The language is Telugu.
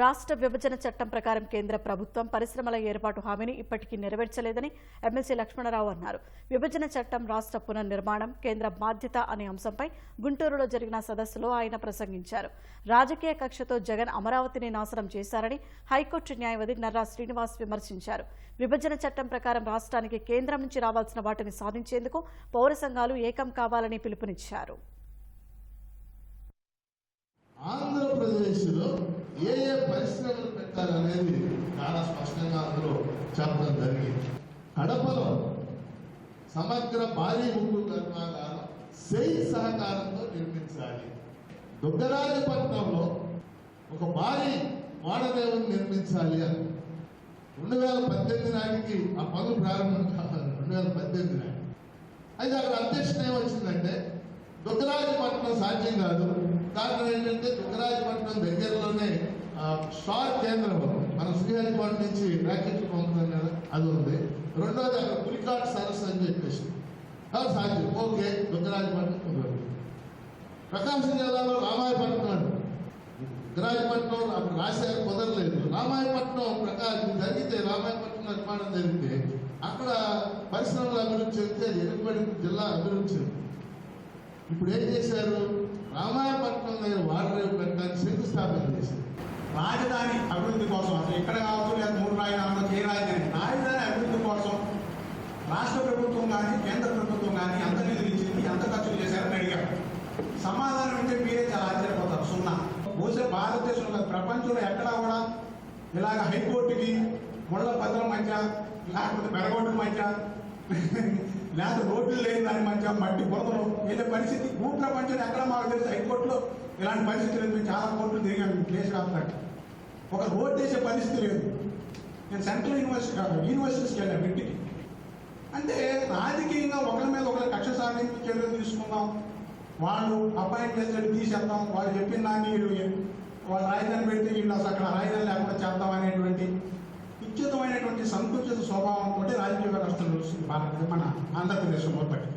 రాష్ట్ర విభజన చట్టం ప్రకారం కేంద్ర ప్రభుత్వం పరిశ్రమల ఏర్పాటు హామీని ఇప్పటికీ నెరవేర్చలేదని ఎమ్మెల్సీ లక్ష్మణరావు అన్నారు. విభజన చట్టం రాష్ట్ర పునర్నిర్మాణం కేంద్ర బాధ్యత అనే అంశంపై గుంటూరులో జరిగిన సదస్సులో ఆయన ప్రసంగించారు. రాజకీయ కక్షతో జగన్ అమరావతిని నాశనం చేశారని హైకోర్టు న్యాయవాది నర్రా శ్రీనివాస్ విమర్శించారు. విభజన చట్టం ప్రకారం రాష్ట్రానికి కేంద్రం నుంచి రావాల్సిన వాటిని సాధించేందుకు పౌర సంఘాలు ఏకం కావాలని పిలుపునిచ్చారు. ఆంధ్రప్రదేశ్లో ఏ ఏ పరిశ్రమలు పెట్టాలనేది చాలా స్పష్టంగా అందులో చెప్పడం జరిగింది. కడపలో సమగ్ర భారీ ఉక్కు కర్మాగారం సెయి సహకారంతో నిర్మించాలి. దుగ్గరాజపట్నంలో ఒక భారీ వాడదేవుని నిర్మించాలి అని. రెండు వేల పద్దెనిమిది నాటికి ఆ పనులు ప్రారంభం కావాలి. రెండు వేల పద్దెనిమిది నాటికి. అయితే అక్కడ అధ్యక్షత ఏమొచ్చిందంటే దుగ్గరాజపట్నం సాధ్యం కాదు. కారణం ఏంటంటే దుగ్గరాజపట్నం దగ్గరలోనే స్టార్ కేంద్రం మనం మన శ్రీహరికోట నుంచి ప్యాకెట్లు పంపుతాం కదా అది ఉంది. రెండోది అక్కడ పులికాట్ సరస్సు అని చెప్పేసి. సాధ్యం. ఓకే దుగ్గరాజపట్నం కుదరదు. ప్రకాశం జిల్లాలో రామాయపట్నం అండి. దుగ్గరాజపట్నం అక్కడ రాశారు కుదరలేదు. రామాయపట్నం ప్రకాశం జరిగితే రామాయపట్నం నిర్మాణం జరిగితే అక్కడ పరిశ్రమల అభివృద్ధి చెందితే ఎనుకబడి జిల్లా అభివృద్ధి చెందింది. ఇప్పుడు ఏం చేశారు? రామాయపట్నం దగ్గర వాటర్ పెట్టడానికి శంకుస్థాపన చేశారు. రాజధాని అభివృద్ధి కోసం అసలు ఇక్కడ కావచ్చు లేదా మూడు రాజధానులు ఏ రాజధాని రాజధాని అభివృద్ధి కోసం రాష్ట్ర ప్రభుత్వం కానీ కేంద్ర ప్రభుత్వం కానీ ఎంత నిధులు ఇచ్చింది ఎంత ఖర్చులు చేశారని అడిగారు. సమాధానం అంటే మీరే చాలా ఆశ్చర్యపోతారు. సున్నా. బహుశా భారతదేశంలో ప్రపంచంలో ఎక్కడా కూడా ఇలాగ హైకోర్టుకి ముళ్ళ పత్రం మధ్య లేకపోతే బెరగొడ్ల మధ్య లేకపోతే రోడ్లు లేని దాని మధ్య మట్టి బురదలు వెళ్ళే పరిస్థితి భూ ప్రపంచంలో ఎక్కడ మాకు తెలుసు. హైకోర్టులో ఇలాంటి పరిస్థితి లేదు మేము చాలా కోర్టులు తిరిగాము దేశవ్యాప్తంగా ఒక రోడ్ వేసే పరిస్థితి లేదు. నేను సెంట్రల్ యూనివర్సిటీ యూనివర్సిటీస్కి వెళ్ళాను ఇంటికి అంటే రాజకీయంగా ఒకరి మీద ఒకరి కక్ష సాధించి చర్యలు తీసుకుందాం. వాళ్ళు అపాయింట్ చేసేది తీసేద్దాం వాళ్ళు చెప్పిన దాన్ని వీళ్ళు వాళ్ళు రాజధాని పెడితే వీళ్ళు అసలు అక్కడ రాజధాని లేకుండా చేద్దాం అనేటువంటి విచ్యుతమైనటువంటి సంకుచిత స్వభావం కూడా రాజకీయ వ్యవస్థ చూస్తుంది భారత మన ఆంధ్రప్రదేశ్ మొదటి